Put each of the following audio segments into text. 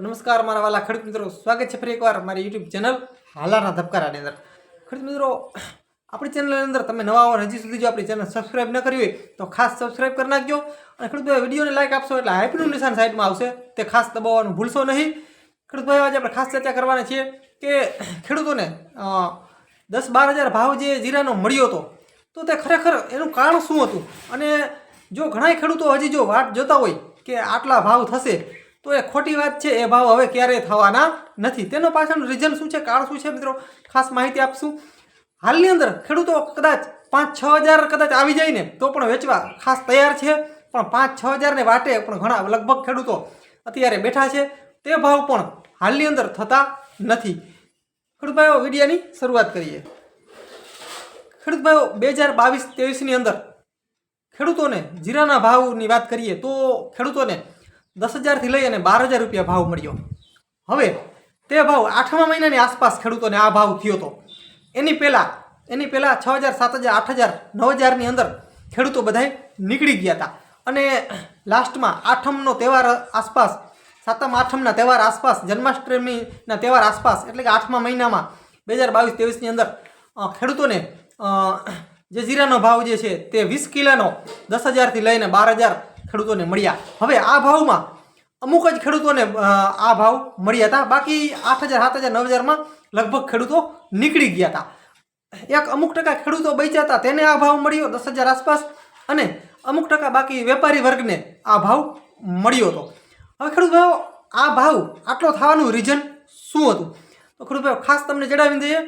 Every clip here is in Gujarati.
નમસ્કાર, મારા વાલા ખેડૂત મિત્રો. સ્વાગત છે ફરી એકવાર મારી યુટ્યુબ ચેનલ હાલાના ધબકારાની અંદર. ખેડૂત મિત્રો, આપણી ચેનલની અંદર તમે નવા આવો હજી સુધી જો આપણી ચેનલ સબસ્ક્રાઇબ ન કરી હોય, તો ખાસ સબસ્ક્રાઇબ કરી નાખજો. અને ખેડૂત ભાઈ, વિડીયોને લાઈક આપશો એટલે હાઈપનું નિશાન સાઈડમાં આવશે. તે ખાસ દબાવવાનું ભૂલશો નહીં. ખેડૂત ભાઈ, આજે આપણે ખાસ ચર્ચા કરવાના છીએ કે ખેડૂતોને દસ બાર હજાર ભાવ જે જીરાનો મળ્યો હતો, તો તે ખરેખર એનું કારણ શું હતું? અને જો ઘણા ખેડૂતો હજી જો વાટ જોતા હોય કે આટલા ભાવ થશે તો એ ખોટી વાત છે, એ ભાવ હવે ક્યારેય થવાના નથી. તેનો પાછળનું રીઝન શું છે, કારણ શું છે મિત્રો? ખાસ માહિતી આપશું. હાલની અંદર ખેડૂતો કદાચ પાંચ છ હજાર કદાચ આવી જાય ને, તો પણ વેચવા ખાસ તૈયાર છે. પણ પાંચ છ હજારને વાટે પણ ઘણા લગભગ ખેડૂતો અત્યારે બેઠા છે. તે ભાવ પણ હાલની અંદર થતા નથી. ખેડૂતભાઈઓ વિડીયાની શરૂઆત કરીએ. ખેડૂતભાઈઓ બે હજાર બાવીસ ત્રેવીસની અંદર ખેડૂતોને જીરાના ભાવની વાત કરીએ તો ખેડૂતોને દસ હજારથી લઈ અને બાર હજાર રૂપિયા ભાવ મળ્યો. હવે તે ભાવ આઠમા મહિનાની આસપાસ ખેડૂતોને આ ભાવ થયો હતો એની પહેલાં એની પહેલાં છ હજાર, સાત હજાર, આઠ હજાર, નવ હજારની અંદર ખેડૂતો બધાય નીકળી ગયા હતા અને લાસ્ટમાં આઠમનો તહેવાર આસપાસ, સાતમ, આઠમના તહેવાર આસપાસ, જન્માષ્ટમીના તહેવાર આસપાસ, એટલે કે આઠમા મહિનામાં બે હજાર બાવીસ, ત્રેવીસની અંદર ખેડૂતોને જે જીરાનો ભાવ જે છે તે વીસ કિલોનો દસ હજારથી લઈને બાર હજાર ખેડૂતોને મળ્યા. હવે આ ભાવમાં અમુક જ ખેડૂતોને આ ભાવ મળ્યા હતા. બાકી આઠ હજાર, સાત હજાર, નવ હજારમાં લગભગ ખેડૂતો નીકળી ગયા હતા. એક અમુક ટકા ખેડૂતો બચ્યા હતા, તેને આ ભાવ મળ્યો દસ હજાર આસપાસ અને અમુક ટકા બાકી વેપારી વર્ગને આ ભાવ મળ્યો હતો. હવે ખેડૂત ભાઈઓ, આ ભાવ આટલો થવાનું રીઝન શું હતું? તો ખેડૂત ભાઈઓ, ખાસ તમને જણાવી દઈએ.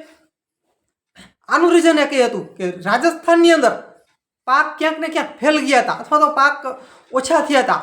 આનું રીઝન એક એ હતું કે રાજસ્થાનની અંદર પાક ક્યાંક ને ક્યાંક ફેલ ગયા હતા અથવા તો પાક ઓછા થયા હતા.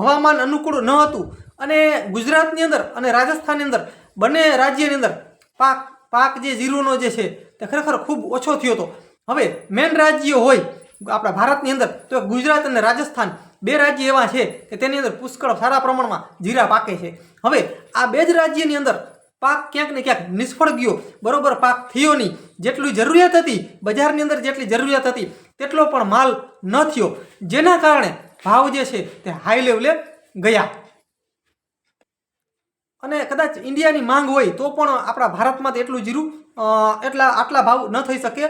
હવામાન અનુકૂળ ન હતું. અને ગુજરાતની અંદર અને રાજસ્થાનની અંદર, બંને રાજ્યની અંદર પાક પાક જે જીરુનો જે છે તે ખરેખર ખૂબ ઓછો થયો હતો. હવે મેન રાજ્ય હોય આપણા ભારતની અંદર, તો ગુજરાત અને રાજસ્થાન બે રાજ્ય એવા છે કે તેની અંદર પુષ્કળ સારા પ્રમાણમાં જીરા પાકે છે. હવે આ બે જ રાજ્યની અંદર પાક ક્યાંક ને ક્યાંક નિષ્ફળ ગયો. બરોબર, પાક થયો નહીં. જેટલી જરૂરિયાત હતી, બજારની અંદર જેટલી જરૂરિયાત હતી, તેટલો પણ માલ ન થયો. જેના કારણે ભાવ જે છે તે હાઈ લેવલે ગયા. અને કદાચ ઇન્ડિયાની માંગ હોય તો પણ આપણા ભારતમાં તો એટલું જીરું એટલા, આટલા ભાવ ન થઈ શકે.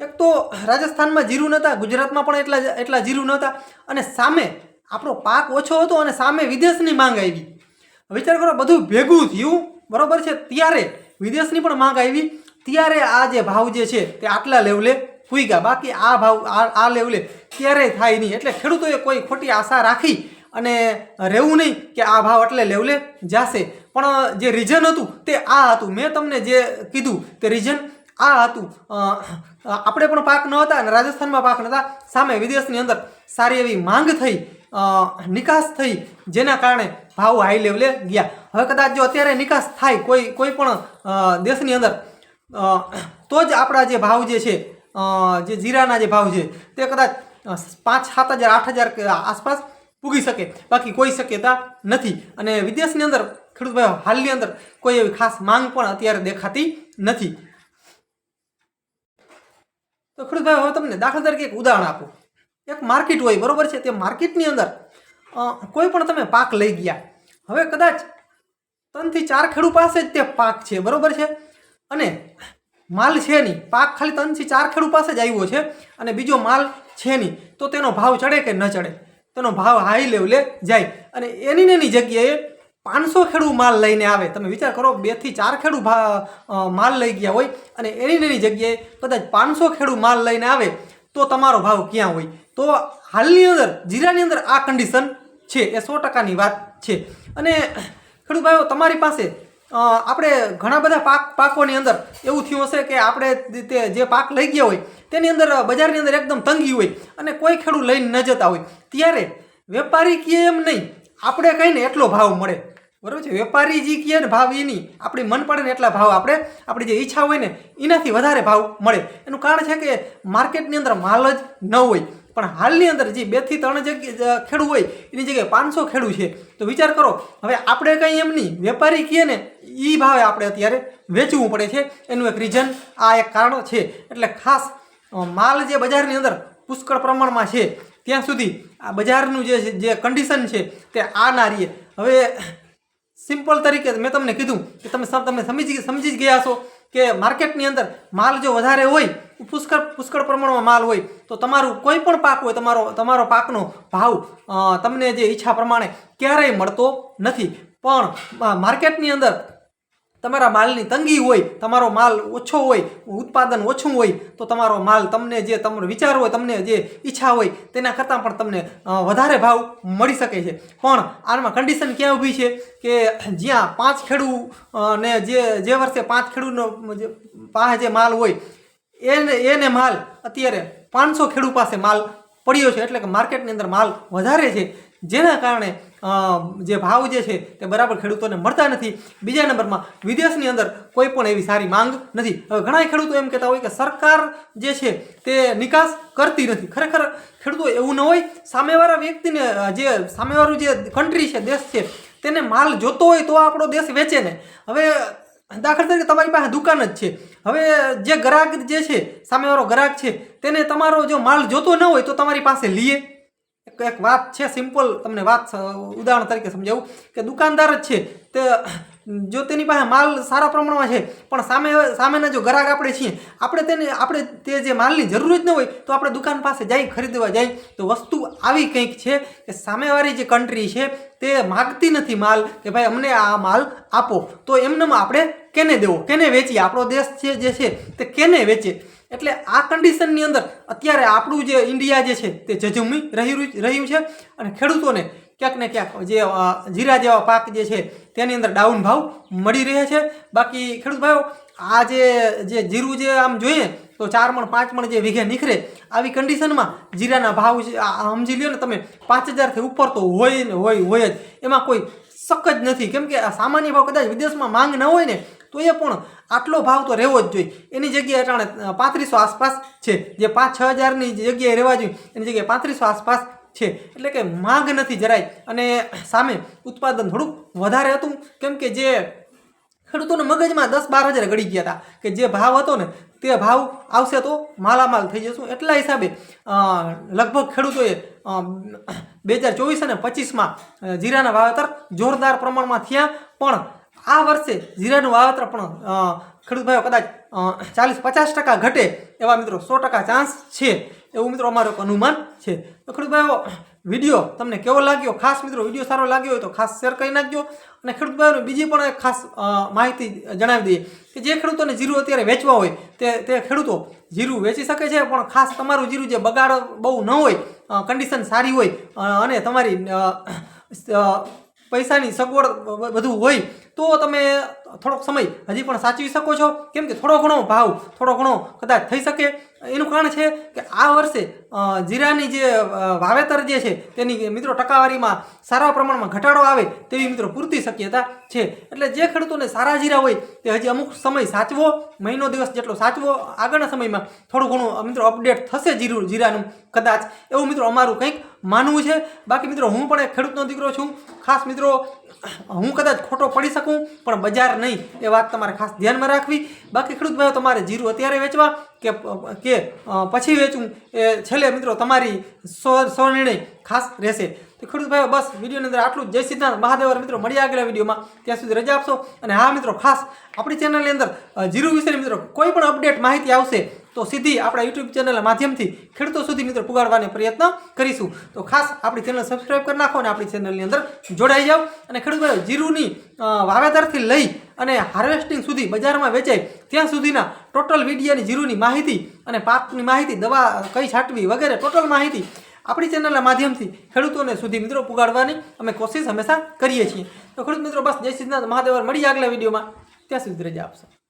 એક તો રાજસ્થાનમાં જીરું નહોતા, ગુજરાતમાં પણ એટલા એટલા જીરું નહોતા. અને સામે આપણો પાક ઓછો હતો અને સામે વિદેશની માંગ આવી. વિચાર કરો, બધું ભેગું થયું. બરોબર છે? ત્યારે વિદેશની પણ માંગ આવી. ત્યારે આ જે ભાવ જે છે તે આટલા લેવલે ગયા બાકી આ ભાવ, આ લેવલે ક્યારેય થાય નહીં. એટલે ખેડૂતોએ કોઈ ખોટી આશા રાખી અને રહેવું નહીં કે આ ભાવ એટલે લેવલે જાશે. પણ જે રીઝન હતું તે આ હતું. મેં તમને જે કીધું તે રીઝન આ હતું. આપણે પણ પાક ન હતા અને રાજસ્થાનમાં પાક નહોતા સામે વિદેશની અંદર સારી એવી માંગ થઈ નિકાસ થઈ જેના કારણે ભાવ હાઈ લેવલે ગયા. હવે કદાચ જો અત્યારે નિકાસ થાય કોઈ કોઈ પણ દેશની અંદર તો જ આપણા જે ભાવ જે છે જે જીરાના જે ભાવ છે, તે કદાચ પાંચ, સાત હજાર, આઠ હજાર આસપાસ પૂગી શકે. બાકી કોઈ શક્યતા નથી. અને વિદેશની અંદર ખેડૂત હાલની અંદર કોઈ એવી ખાસ માંગ પણ અત્યારે દેખાતી નથી. તો ખેડૂત હવે તમને દાખલા તરીકે એક ઉદાહરણ આપું. એક માર્કેટ હોય, બરાબર છે? તે માર્કેટની અંદર કોઈ પણ તમે પાક લઈ ગયા, હવે કદાચ ત્રણથી ચાર ખેડૂત પાસે જ તે પાક છે, બરોબર છે? અને માલ છે નહીં, પાક ખાલી ત્રણથી ચાર ખેડૂત પાસે જ આવ્યો છે, અને બીજો માલ છે નહીં, તો તેનો ભાવ ચડે કે ન ચડે? તેનો ભાવ હાઈ લેવલે જાય. અને એની એની જગ્યાએ પાંચસો ખેડૂત માલ લઈને આવે. તમે વિચાર કરો, બેથી ચાર ખેડૂત ભા- માલ લઈ ગયા હોય, અને એની એની જગ્યાએ કદાચ પાંચસો ખેડૂત માલ લઈને આવે તો તમારો ભાવ ક્યાં હોય? તો હાલની અંદર, જીરાની અંદર આ કન્ડિશન છે. એ સો ટકાની વાત છે. અને ખેડૂત ભાઈઓ, તમારી પાસે આપણે ઘણા બધા પાક, પાકોની અંદર એવું થયું હશે કે આપણે તે જે પાક લઈ ગયા હોય, તેની અંદર બજારની અંદર એકદમ તંગી હોય અને કોઈ ખેડૂત લઈને ન જતા હોય. ત્યારે વેપારી કહે એમ નહીં, આપણે કહીને એટલો ભાવ મળે. બરાબર છે? વેપારી જે કહે ને ભાવ એની. આપણી મન પડે ને એટલા ભાવ આપણે. આપણી જે ઈચ્છા હોય ને, એનાથી વધારે ભાવ મળે. એનું કારણ છે કે માર્કેટની અંદર માલ જ ન હોય. પણ હાલની અંદર જે બેથી ત્રણ જગ્યા ખેડૂ હોય, એની જગ્યાએ પાંચસો ખેડૂ છે. તો વિચાર કરો, હવે આપણે કંઈ એમ નહીં વેપારી કહીએ ને એ ભાવે આપણે અત્યારે વેચવું પડે છે. એનું એક રીઝન આ એક કારણ છે. એટલે ખાસ માલ જે બજારની અંદર પુષ્કળ પ્રમાણમાં છે, ત્યાં સુધી આ બજારનું જે જે કન્ડિશન છે, તે આ ના હવે સિમ્પલ તરીકે મેં તમને કીધું કે તમે તમે સમજી સમજી જ ગયા છો કે માર્કેટની અંદર માલ જો વધારે હોય પુષ્કળ પુષ્કળ પ્રમાણમાં માલ હોય, તો તમારું કોઈ પણ પાક હોય, તમારો તમારો પાકનો ભાવ તમને જે ઈચ્છા પ્રમાણે ક્યારેય મળતો નથી. પણ માર્કેટની અંદર તમારા માલની તંગી હોય, તમારો માલ ઓછો હોય, ઉત્પાદન ઓછું હોય, તો તમારો માલ તમને જે તમારો વિચાર હોય, તમને જે ઈચ્છા હોય, તેના કરતાં પણ તમને વધારે ભાવ મળી શકે છે. પણ આમાં કન્ડિશન ક્યાં ઊભી છે કે જ્યાં પાંચ ખેડૂ ને જે જે વર્ષે પાંચ ખેડૂનો, જે, પાસે જે માલ હોય, એને એને માલ અત્યારે પાંચસો ખેડૂત પાસે માલ પડ્યો છે. એટલે કે માર્કેટની અંદર માલ વધારે છે. જેના કારણે જે ભાવ જે છે તે બરાબર ખેડૂતોને મળતા નથી. બીજા નંબરમાં, વિદેશની અંદર કોઈ પણ એવી સારી માંગ નથી. હવે ઘણા ખેડૂતો એમ કહેતા હોય કે સરકાર જે છે તે નિકાસ કરતી નથી. ખરેખર ખેડૂતો એવું ન હોય, સામેવાળા વ્યક્તિને જે સામેવાળું જે કન્ટ્રી છે, દેશ છે, તેને માલ જોતો હોય તો આપણો દેશ વેચે ને. હવે દાખલા તરીકે તમારી પાસે દુકાન જ છે. હવે જે ગ્રાહક જે છે, સામેવાળો ગ્રાહક છે, તેને તમારો જો માલ જોતો ન હોય તો તમારી પાસે લીએ એક વાત છે સિમ્પલ તમને વાત ઉદાહરણ તરીકે સમજાવું કે દુકાનદાર જ છે. તે જો તેની પાસે માલ સારા પ્રમાણમાં છે, પણ સામે સામેના જો ગ્રાહક આપણે છીએ, આપણે તેને આપણે તે જે માલની જરૂર જ ન હોય, તો આપણે દુકાન પાસે જઈ ખરીદવા જાય. તો વસ્તુ આવી કંઈક છે કે સામેવાળી જે કન્ટ્રી છે, તે માગતી નથી માલ કે ભાઈ અમને આ માલ આપો. તો એમનેમાં આપણે કેને દેવો? કેને વેચીએ? આપણો દેશ છે જે છે, તે કેને વેચે? એટલે આ કન્ડિશનની અંદર અત્યારે આપણું જે ઇન્ડિયા જે છે તે જજુમી રહ્યું રહ્યું છે અને ખેડૂતોને ક્યાંક ને ક્યાંક જે જીરા જેવા પાક જે છે તેની અંદર ડાઉન ભાવ મળી રહે છે. બાકી ખેડૂત ભાઈઓ, આ જે જે જીરું જે આમ જોઈએ તો ચાર મણ, પાંચ મણ જે વીઘે નીકળે, આવી કન્ડિશનમાં જીરાના ભાવ સમજી લ્યો ને તમે પાંચ હજારથી ઉપર તો હોય ને હોય હોય જ. એમાં કોઈ શક જ નથી. કેમ કે આ સામાન્ય ભાવ કદાચ વિદેશમાં માંગ ન હોય ને, તો એ પણ આટલો ભાવ તો રહેવો જ જોઈએ. એની જગ્યાએ અટાણે પાંત્રીસો આસપાસ છે. જે પાંચ છ હજારની જગ્યાએ રહેવા જોઈએ, એની જગ્યાએ પાંત્રીસો આસપાસ છે. એટલે કે માંગ નથી જરાય. અને સામે ઉત્પાદન થોડુંક વધારે હતું. કેમ કે જે ખેડૂતોના મગજમાં દસ બાર હજાર ગળી ગયા હતા. કે જે ભાવ હતો ને, તે ભાવ આવશે તો માલામાલ થઈ જશું. એટલા હિસાબે લગભગ ખેડૂતોએ બે હજાર ચોવીસ અને પચીસમાં જીરાના વાવેતર જોરદાર પ્રમાણમાં થયા. પણ આ વર્ષે જીરાનું વાવેતર પણ ખેડૂત ભાઈઓ કદાચ ચાલીસ પચાસ ટકા ઘટે એવા મિત્રો સો ટકા ચાન્સ છે. એવું મિત્રો અમારું અનુમાન છે. તો ખેડૂત ભાઈઓ, વીડિયો તમને કેવો લાગ્યો? ખાસ મિત્રો વીડિયો સારો લાગ્યો હોય તો ખાસ શેર કરી નાખજો. અને ખેડૂત ભાઈઓને બીજી પણ એક ખાસ માહિતી જણાવી દઈએ કે જે ખેડૂતોને જીરું અત્યારે વેચવા હોય તે તે ખેડૂતો જીરું વેચી શકે છે, પણ ખાસ તમારું જીરું જે બગાડ બહુ ન હોય કન્ડિશન સારી હોય અને તમારી પૈસાની સગવડ બધું હોય તો તમે થોડોક સમય હજી પણ સાચવી શકો છો? કેમ કે થોડો ઘણો ભાવ, થોડો ઘણો કદાચ થઈ શકે. એનું કારણ છે કે આ વર્ષે જીરાની જે વાવેતર જે છે, તેની મિત્રો ટકાવારીમાં સારા પ્રમાણમાં ઘટાડો આવે તેવી મિત્રો પૂરતી શક્યતા છે. એટલે જે ખેડૂતોને સારા જીરા હોય, તે હજી અમુક સમય સાચવો, મહિનો દિવસ જેટલો સાચવો, આગળના સમયમાં થોડું ઘણું મિત્રો અપડેટ થશે જીરું, જીરાનું કદાચ. એવું મિત્રો અમારું કંઈક માનવું છે. બાકી મિત્રો હું પણ એક ખેડૂતનો દીકરો છું. ખાસ મિત્રો, હું કદાચ ખોટો પડી શકું, પણ બજાર નહીં, એ વાત તમારે ખાસ ધ્યાનમાં રાખવી. બાકી ખેડૂત ભાઈઓ, તમારે જીરું અત્યારે વેચવા કે કે પછી વેચવું, એ છેલ્લે મિત્રો તમારી સ્વ સો નિર્ણય ખાસ રહેશે. તો ખેડૂત ભાઈઓ, બસ વિડીયોની અંદર આટલું જય સિદ્ધાંત મહાદેવર મિત્રો મળી આગલા વિડીયોમાં. ત્યાં સુધી રજા આપશો. અને હા મિત્રો, ખાસ આપણી ચેનલની અંદર જીરું વિશેની મિત્રો, કોઈ પણ અપડેટ માહિતી આવશે તો સીધી આપણા યુટ્યુબ ચેનલના માધ્યમથી ખેડૂતો સુધી મિત્રો પુગાડવાનો પ્રયત્ન કરીશું. તો ખાસ આપણી ચેનલ સબસ્ક્રાઈબ કરી નાખો અને આપણી ચેનલની અંદર જોડાઈ જાઓ. અને ખેડૂત ભાઈઓ જીરુની વાવેતરથી લઈ અને હાર્વેસ્ટિંગ સુધી બજારમાં વેચાય, ત્યાં સુધીના ટોટલ વિડીયાની જીરુની માહિતી અને પાકની માહિતી, દવા, કઈ છાંટવી વગેરે ટોટલ માહિતી આપણી ચેનલના માધ્યમથી ખેડૂતોને સુધી મિત્રો પુગાડવાની અમે કોશિશ હંમેશા કરીએ છીએ. તો ખેડૂત મિત્રો, બસ જય સિદ્ધનાથ મહાદેવર મળી આગલા વિડીયોમાં. ત્યાં સુધી રજા આપશો.